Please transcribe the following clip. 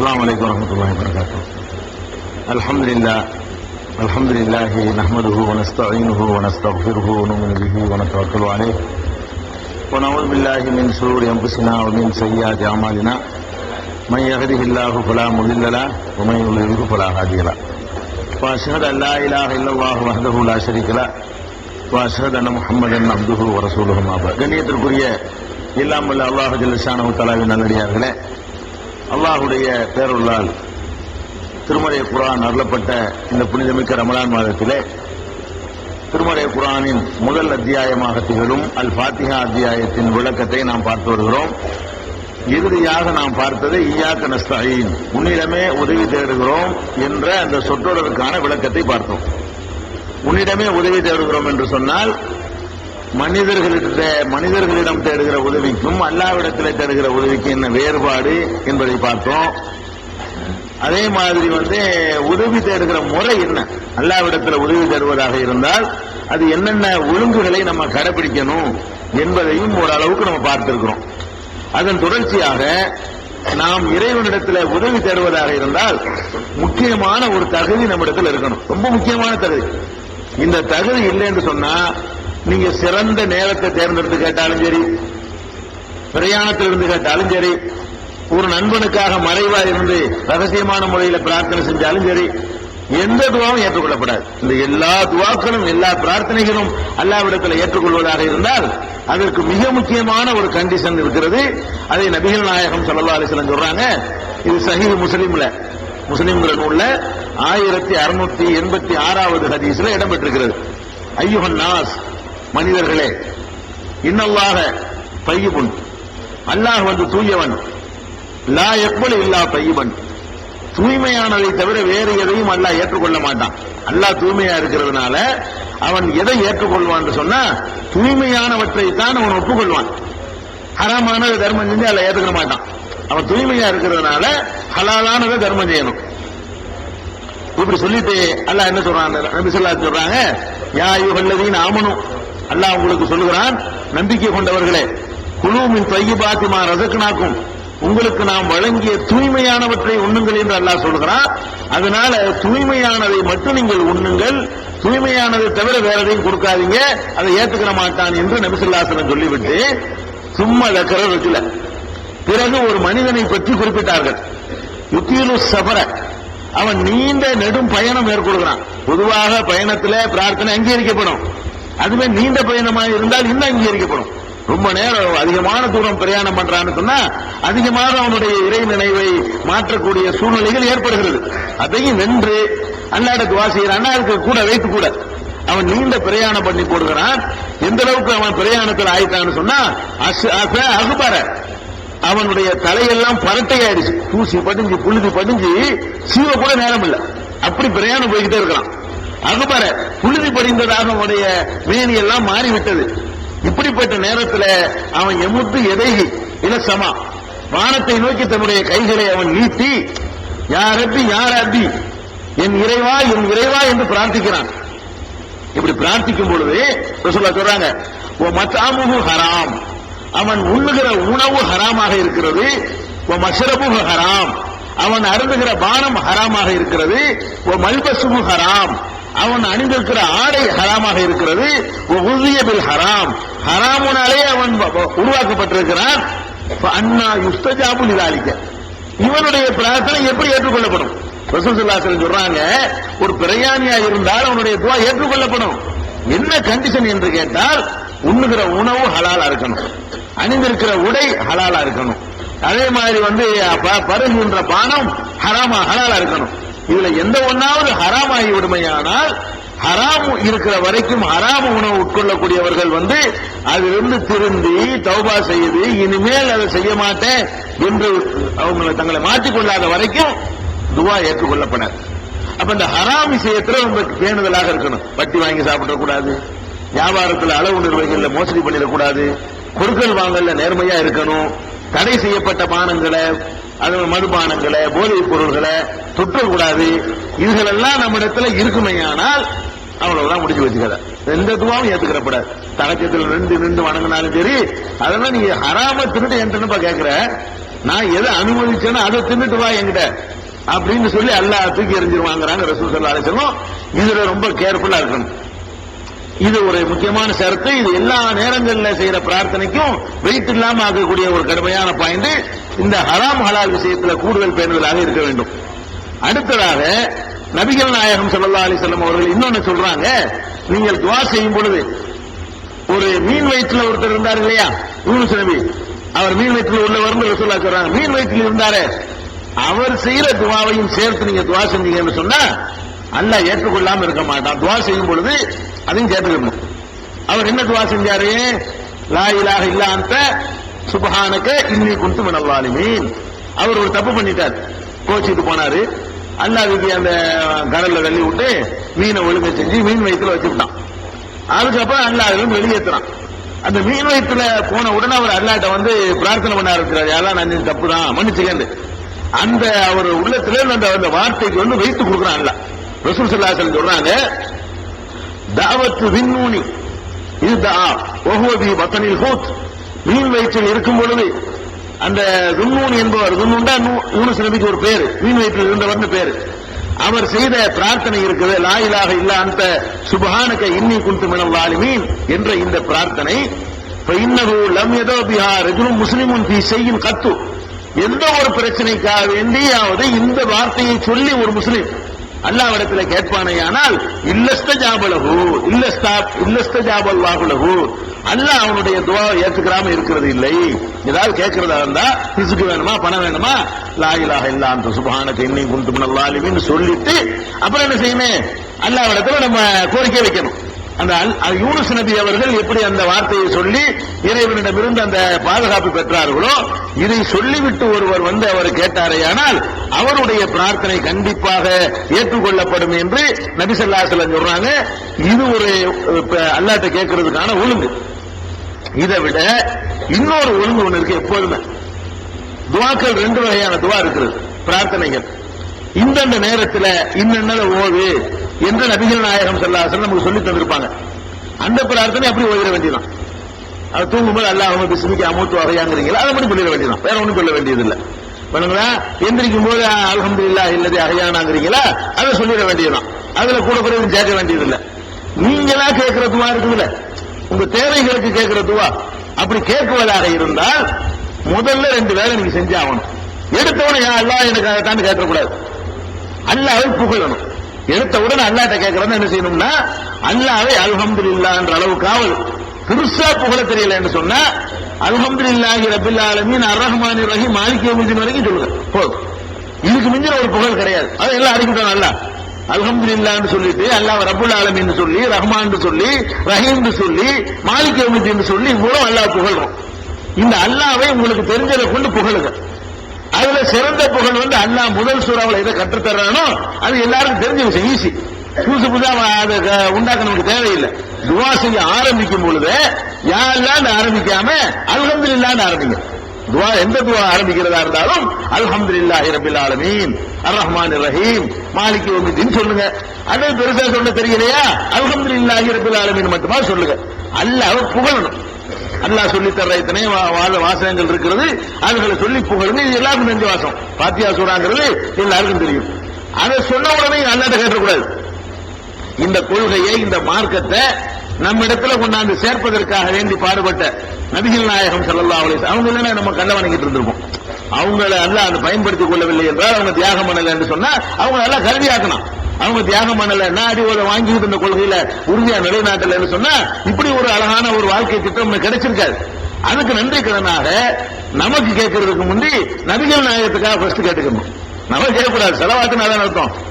السلام عليكم ورحمة الله وبركاته الحمد لله الحمد لله نحمده ونستعينه ونستغفره ونؤمن به ونتوكل عليه ونعوذ بالله من شرور أنفسنا ومن سيئات أعمالنا من يهده الله فلا مضل له ومن يضلله فلا هادي له وأشهد أن لا إله إلا الله وحده لا شريك له وأشهد أن محمدا عبده ورسوله ما بعد கண்ணியத்திற்குரிய எல்லாம் வல்ல அல்லாஹ் ஜல்லஷானு தலாவின் நல்லடியார்களே அல்லாஹுடைய பேருள்ளால் திருமறை குரான் அருளப்பட்ட இந்த புனிதமிக்க ரமலான் மாதத்திலே திருமறை குரானின் முதல் அத்தியாயமாக திகழும் அல் ஃபாத்திஹா அத்தியாயத்தின் விளக்கத்தை நாம் பார்த்து வருகிறோம். இறுதியாக நாம் பார்த்தது ஈயாக்க நஸ்தாயின் உன்னிடமே உதவி தேடுகிறோம் என்ற அந்த சொற்றொடருக்கான விளக்கத்தை பார்த்தோம். உன்னிடமே உதவி தேடுகிறோம் என்று சொன்னால் மனிதர்களிட மனிதர்களிடம் தேடுகிற உதவிக்கும் அல்லாவிடத்தில் தேடுகிற உதவிக்கும் என்ன வேறுபாடு என்பதை பார்த்தோம். அதே மாதிரி வந்து உதவி தேடுகிற முறை என்ன? அல்லாவிடத்தில் உதவி தேடுவதாக இருந்தால் அது என்னென்ன ஒழுங்குகளை நம்ம கடைபிடிக்கணும் என்பதையும் ஓரளவுக்கு நம்ம பார்த்திருக்கிறோம். அதன் தொடர்ச்சியாக நாம் இறைவனிடத்தில் உதவி தேடுவதாக இருந்தால் முக்கியமான ஒரு தகுதி நம்மிடத்தில் இருக்கணும். ரொம்ப முக்கியமான தகுதி. இந்த தகுதி இல்லை என்று சொன்னா நீங்க சிறந்த நேரத்தை தேர்ந்தெடுத்து கேட்டாலும் சரி பிரயாணத்தில் இருந்து கேட்டாலும் சரி ஒரு நண்பனுக்காக மறைவா இருந்து ரகசியமான முறையில் பிரார்த்தனை செஞ்சாலும் சரி எந்த துவாவும் ஏற்றுக்கொள்ளப்படாது. இந்த எல்லா துவாக்களும் எல்லா பிரார்த்தனைகளும் அல்லாவிடத்தில் ஏற்றுக்கொள்வதாக இருந்தால் அதற்கு மிக முக்கியமான ஒரு கண்டிஷன் இருக்கிறது. அதை நபிகள் நாயகம் சல்லா அலிஸ்லாம் சொல்றாங்க. இது சஹீது முஸ்லீம்ல முஸ்லீம்கிற நூல்ல ஆயிரத்தி அறுநூத்தி எண்பத்தி ஆறாவது ஹதீஸ்ல இடம்பெற்றிருக்கிறது. ஐயுகன் நாஸ் மனிதர்களே இன்னல்லாக பையபுன் அல்லாஹ் வந்து தூயவன். லா எப்படி இல்லா பையவன் தூய்மையானதை தவிர வேறு எதையும் அல்லாஹ் ஏற்றுக்கொள்ள மாட்டான். அல்லாஹ் தூய்மையா இருக்கிறதுனால அவன் எதை ஏற்றுக்கொள்வான் சொன்னா தூய்மையானவற்றை தான் அவன் ஒப்புக்கொள்வான். ஹராமானது தர்மம் செஞ்சு அல்ல ஏற்றுக்க மாட்டான். அவன் தூய்மையா இருக்கிறதுனால ஹலாலானதை தர்மம் செய்யணும். இப்படி சொல்லிட்டு அல்லாஹ் என்ன சொல்றான்? நபி சொல்லா சொல்றாங்க யா யுகல்லதீன் ஆமனும் அல்லாஹ் உங்களுக்கு சொல்லுகிறான் நம்பிக்கை கொண்டவர்களே குழுவின் தையபாத்திமா ரசக்கனாக்கும் உங்களுக்கு நாம் வழங்கிய தூய்மையானவற்றை உண்ணுங்கள் என்று அல்லாஹ் சொல்கிறான் அதனால தூய்மையானதை மட்டும் நீங்கள் உண்ணுங்கள். தூய்மையானதை தவிர வேற எதையும் கொடுக்காதீங்க. அதை ஏத்துக்கிற மாட்டான் என்று நபிசுல்லாசனம் சொல்லிவிட்டு சும்மா லக்கர ருஜுல பிறகு ஒரு மனிதனை பற்றி குறிப்பிட்டார்கள். யுத்தீலு சபர. அவன் நீண்ட நெடும் பயணம் மேற்கொள்கிறான். பொதுவாக பயணத்தில் பிரார்த்தனை அங்கீகரிக்கப்படும். அதுவே நீண்ட பயணமாக இருந்தால் இன்னும் அங்கீகரிக்கப்படும். ரொம்ப நேரம் அதிகமான தூரம் பிரயாணம் பண்றான்னு சொன்னா அதிகமாக அவனுடைய இறை நினைவை மாற்றக்கூடிய சூழ்நிலைகள் ஏற்படுகிறது. அதையும் நின்று அல்லாட துவா செய்யறான் அதுக்கு கூட வைத்து கூட அவன் நீண்ட பிரயாணம் பண்ணி போடுகிறான். எந்த அளவுக்கு அவன் பிரயாணத்தில் ஆயிட்டான்னு சொன்னா அகுபார. அவனுடைய தலையெல்லாம் பரட்டையாயிடுச்சு. தூசி படிஞ்சு புழுதி படிஞ்சு சீவ கூட நேரம் இல்லை அப்படி பிரயாணம் போய்கிட்டே இருக்கிறான். அகபர புழுதி படிந்ததாக உடைய மேனி எல்லாம் மாறிவிட்டது. இப்படிப்பட்ட நேரத்தில் அவன் எமுத்து எதைகி? இலசமா வானத்தை நோக்கி தன்னுடைய கைகளை அவன் நீட்டி யார் அப்பி யார் அப்பி என் இறைவா என் இறைவா என்று பிரார்த்திக்கிறான். இப்படி பிரார்த்திக்கும் பொழுது சொல்ல சொல்றாங்க ஓ மத்தாமுகு ஹராம். அவன் உண்ணுகிற உணவு ஹராமாக இருக்கிறது ஓ மசரபு ஹராம். அவன் அருந்துகிற பானம் ஹராமாக இருக்கிறது ஓ மல்பசுமு ஹராம். அவன் அணிந்திருக்கிற ஆடை ஹராமாக இருக்கிறது. உதியபில் ஹராம். ஹராமுனாலே அவன் உருவாக்கப்பட்டிருக்கிறான். அண்ணா யுஸ்தஜாபு நிதாலிக்க இவனுடைய பிரார்த்தனை எப்படி ஏற்றுக்கொள்ளப்படும்? ரசூசுல்லாசன் சொல்றாங்க ஒரு பிரயாணியா இருந்தால் அவனுடைய துவா ஏற்றுக்கொள்ளப்படும். என்ன கண்டிஷன் என்று கேட்டால் உண்ணுகிற உணவு ஹலாலா இருக்கணும். அணிந்திருக்கிற உடை ஹலாலா இருக்கணும். அதே மாதிரி வந்து பருகின்ற பானம் ஹராமா ஹலாலா இருக்கணும். இதுல எந்த ஒன்னாவது ஹராமாகி விடுமையானால் ஹராம் இருக்கிற வரைக்கும் ஹராம் உணவு உட்கொள்ளக்கூடியவர்கள் வந்து அதிலிருந்து திருந்தி தௌபா செய்து இனிமேல் அதை செய்ய மாட்டேன் என்று அவங்களை தங்களை மாற்றிக்கொள்ளாத வரைக்கும் துவா ஏற்றுக்கொள்ளப்படாது. அப்ப இந்த ஹராம் விஷயத்துல உங்களுக்கு பேணுதலாக இருக்கணும். வட்டி வாங்கி சாப்பிடக்கூடாது வியாபாரத்தில் அளவு நிர்வகிகள் மோசடி பண்ணிடக்கூடாது பொருட்கள் வாங்கல நேர்மையா இருக்கணும் தடை செய்யப்பட்ட பானங்களை அது மதுபானங்களை போதைப் பொருள்களை தொற்றக்கூடாது இதுகளெல்லாம் நம்ம இடத்துல இருக்குமையானால் அவ்வளவுதான் முடிச்சு வச்சுக்கல. எந்த துவாவும் ஏத்துக்கிறப்படாது தகச்சத்தில் நின்று நின்று வணங்கினாலும் சரி அதெல்லாம் நீ ஹராம திருட்டு என்கிட்ட கேட்கிற நான் எதை அனுமதிச்சேனோ அதை தின்னுட்டு வா என்கிட்ட. அப்படின்னு சொல்லி எல்லா தூக்கி எறிஞ்சிருவாங்கிறாங்க ரசூல் சல்லா அலிஸ்லாம் இதுல ரொம்ப கேர்ஃபுல்லா இருக்கணும். இது ஒரு முக்கியமான சரத்து. இது எல்லா நேரங்களில் செய்யற பிரார்த்தனைக்கும் வெயிட் இல்லாம ஆகக்கூடிய ஒரு கடுமையான பாயிண்ட் இந்த ஹராம் ஹலால் விஷயத்துல கூடுதல் பேணுதலாக இருக்க வேண்டும். அடுத்ததாக நபிகள் நாயகம் சல்லா அலி செல்லம் அவர்கள் இன்னொன்னு சொல்றாங்க. நீங்கள் துவா செய்யும் பொழுது ஒரு மீன் வயிற்றுல ஒருத்தர் இருந்தார் இல்லையா? யூனுஸ் நபி. அவர் மீன் வயிற்றுல உள்ளவர்னு ரசூல்லா சொல்றாங்க மீன் வயிற்றில் இருந்தாரு அவர் செய்யற துவாவையும் சேர்த்து நீங்க துவா செஞ்சீங்கன்னு சொன்னா அல்ல ஏற்றுக்கொள்ளாம இருக்க மாட்டான். துவா செய்யும் பொழுது அதையும் சேர்த்துக்கணும் அவர் என்ன துவா செஞ்சாரு? லா இலாஹ இல்லா அந்த சுபஹானக இன்னி குந்து மினல் அவர் ஒரு தப்பு பண்ணிட்டார். கோச்சிட்டு போனாரு. அல்லாஹ்வுக்கு அந்த கடல்ல தள்ளி விட்டு மீனை ஒழுங்க செஞ்சு மீன் வயிற்றுல வச்சுட்டான் அதுக்கப்புறம் அல்லாஹ் வெளியேற்றுறான் அந்த மீன் வயிற்றுல போன உடனே அவர் அல்லாட்ட வந்து பிரார்த்தனை பண்ண ஆரம்பிக்கிறார். யாரா நான் தப்பு தான் மன்னிச்சுக்கேன் அந்த அவர் உள்ளத்துல அந்த அந்த வார்த்தைக்கு வந்து வைத்து கொடுக்குறான் அல்ல ரசூல் சல்லாசன் சொல்றாங்க தாவத்து விண்ணூனி இது தா ஒஹுவதி வத்தனில் ஹூத். மீன் வயிற்றில் இருக்கும் பொழுது அந்த துன்னூன் என்பவர் துன்னுண்டா யூனஸ் நபிக்கு ஒரு பேரு மீன் வயிற்றில் இருந்தவர்னு பேரு. அவர் செய்த பிரார்த்தனை இருக்குது லாயிலாக இல்ல அந்த சுபஹானக இன்னி குண்டு மினம் வாலிமீன் என்ற இந்த பிரார்த்தனை. இன்னது லம் எதோ பிஹார் எதிரும் முஸ்லிமும் பி செய்யும் கத்து. எந்த ஒரு பிரச்சனைக்காக வேண்டியாவது இந்த வார்த்தையை சொல்லி ஒரு முஸ்லீம் அல்லாவிடத்துல கேட்பானேயானால் இல்லஸ்த ஜாபலகு இல்லஸ்தா இல்லஸ்த ஜாபல் வாகுலகு அல்லாஹ் அவனுடைய துவாவை ஏற்றுக்கிறாம இருக்கிறது இல்லை. ஏதாவது கேட்கறதா இருந்தா பிசுக்கு வேணுமா பணம் வேணுமா? லாயிலாக இலாஹ இல்லா அந்த சுபஹான இன்னி குந்து மினல் சொல்லிட்டு அப்புறம் என்ன செய்யணும் அல்லாவிடத்துல நம்ம கோரிக்கை வைக்கணும். அந்த அல்- யூனுஸ் நபி அவர்கள் எப்படி அந்த வார்த்தையை சொல்லி இறைவனிடமிருந்து அந்த பாதுகாப்பு பெற்றார்களோ இதை சொல்லிவிட்டு ஒருவர் வந்து அவர் கேட்டாரேயானால் அவருடைய பிரார்த்தனை கண்டிப்பாக ஏற்றுக்கொள்ளப்படும் என்று நபி ஸல்லல்லாஹு சொல்றாங்க. இது ஒரு அல்லாட்ட கேட்கறதுக்கான ஒழுங்கு. இதை விட இன்னொரு ஒழுங்கு ஒன்று இருக்கு எப்போதுமே. துவாக்கள் ரெண்டு வகையான துவா இருக்குது பிரார்த்தனைகள். இந்தந்த நேரத்தில் இன்னென்னதை ஓது என்று நபிகள் நாயகம் ஸல்லல்லாஹு நமக்கு சொல்லி தந்திருப்பாங்க. அந்த பிரார்த்தனை அப்படி ஓதிட வேண்டியதான் அது தூங்கும்போது அல்லாஹ் பிஸ்மிக்கு அமௌத்து வகையாங்கிறீங்களா? அதை மட்டும் சொல்லிட வேண்டியதான் வேற ஒன்றும் சொல்ல வேண்டியதில்லை. பண்ணுங்களா? எந்திரிக்கும் போது அல்ஹம்துலில்லாஹ் இல்லது அகையானாங்கிறீங்களா அதை சொல்லிட வேண்டியதுதான். அதுல கூட குறைவு சேர்க்க வேண்டியதில்லை. நீங்களா கேட்கிற துவா இருக்குதுல்ல? உங்க தேவைகளுக்கு கேட்கிற துவா. அப்படி கேட்குவதாக இருந்தால் முதல்ல ரெண்டு வேலை நீங்க செஞ்சாகணும் எடுத்தவன அல்லாஹ் எனக்கு அதைத்தான் கேட்கக்கூடாது. அல்லாவை புகழணும். எடுத்த உடனே அல்லாட்ட கேட்கறதா என்ன செய்யணும்னா அல்லாவை அல்ஹம்து இல்லான்ற அளவு காவல் பெருசா புகழ தெரியல என்று சொன்னா அல்ஹம்துலில்லாஹி ரபில் ஆலமீன் அர்ரஹ்மானி ரஹீம் மாலிக் யௌமிddin வரைக்கும் சொல்லுங்க. போதும். இதுக்கு மிஞ்சின ஒரு புகழ் கிடையாது. அதை எல்லாம் அறிக்கிட்டோம் அல்லாஹ் அல்ஹம்துலில்லாஹ்னு சொல்லிட்டு அல்லாஹ் ரபுல் ஆலமின்னு சொல்லி ரஹ்மான் சொல்லி ரஹீம் சொல்லி மாலிக் யௌமிddin சொல்லி இவ்வளவு அல்லாஹ் புகழ்றோம். இந்த அல்லாவை உங்களுக்கு தெரிஞ்சதை கொண்டு புகழுங்க. அதுல சிறந்த புகழ் வந்து அண்ணா முதல் சூறாவில் எதை கற்றுத்தர்றானோ அது எல்லாருக்கும் தெரிஞ்ச விஷயம் ஈஸி புதுசு புதுசா அதை உண்டாக்க நமக்கு தேவையில்லை. துவா செய்ய ஆரம்பிக்கும் பொழுது யாரெல்லாம் ஆரம்பிக்காம அல்ஹம்துலில்லாஹ்னு ஆரம்பிங்க. துவா எந்த துவா ஆரம்பிக்கிறதா இருந்தாலும் அல்ஹம்து இல்லா இரபில் ஆலமீன். அர் ரஹ்மான் ரஹீம் மாலிக் யௌமிddin சொல்லுங்க. அது பெருசா சொல்ல தெரியலையா? அல்ஹம்து இல்லா இரபில் ஆலமீன் மட்டுமா சொல்லுங்க. அல்லாஹ் புகழணும். அல்லா சொல்லி தர்ற இத்தனை வா- வாசகங்கள் இருக்கிறது. அதுகளை சொல்லி புகழுங்க. இது எல்லாருக்கும் தெரிஞ்ச வாசம் பாத்தியா சூறாங்கிறது எல்லாருக்கும் தெரியும். அதை சொன்ன உடனே அல்லாட்ட கேட்டக்கூடாது. இந்த கொள்கையை இந்த மார்க்கத்தை நம்ம இடத்துல கொண்டாந்து சேர்ப்பதற்காக வேண்டி பாடுபட்ட நபிகள் நாயகம் செல்லல்லா அவளை அவங்க இல்லைன்னா நம்ம கள்ள வணங்கிட்டு இருந்திருப்போம். அவங்கள அல்ல அதை பயன்படுத்திக் கொள்ளவில்லை என்றால் அவங்க தியாகம் பண்ணல என்று சொன்னா அவங்க நல்லா கல்வியாக்கணும். அவங்க தியாகம் பண்ணல. நாடி ஒரு வாங்கிக்கிட்டு இந்த கொள்கையில உறுதியா நிலைநாட்டலன்னு சொன்னா இப்படி ஒரு அழகான ஒரு வாழ்க்கை திட்டம் நமக்கு கிடைச்சிருக்காது. அதுக்கு நன்றி கடனாக நமக்கு கேட்கறதுக்கு முந்தி நபிகள் நாயகத்துக்காக ஃபர்ஸ்ட் கேட்டுக்கணும். நம்ம கேட்கக்கூடாது. செலவாக்குனாதான் அர்த்தம்.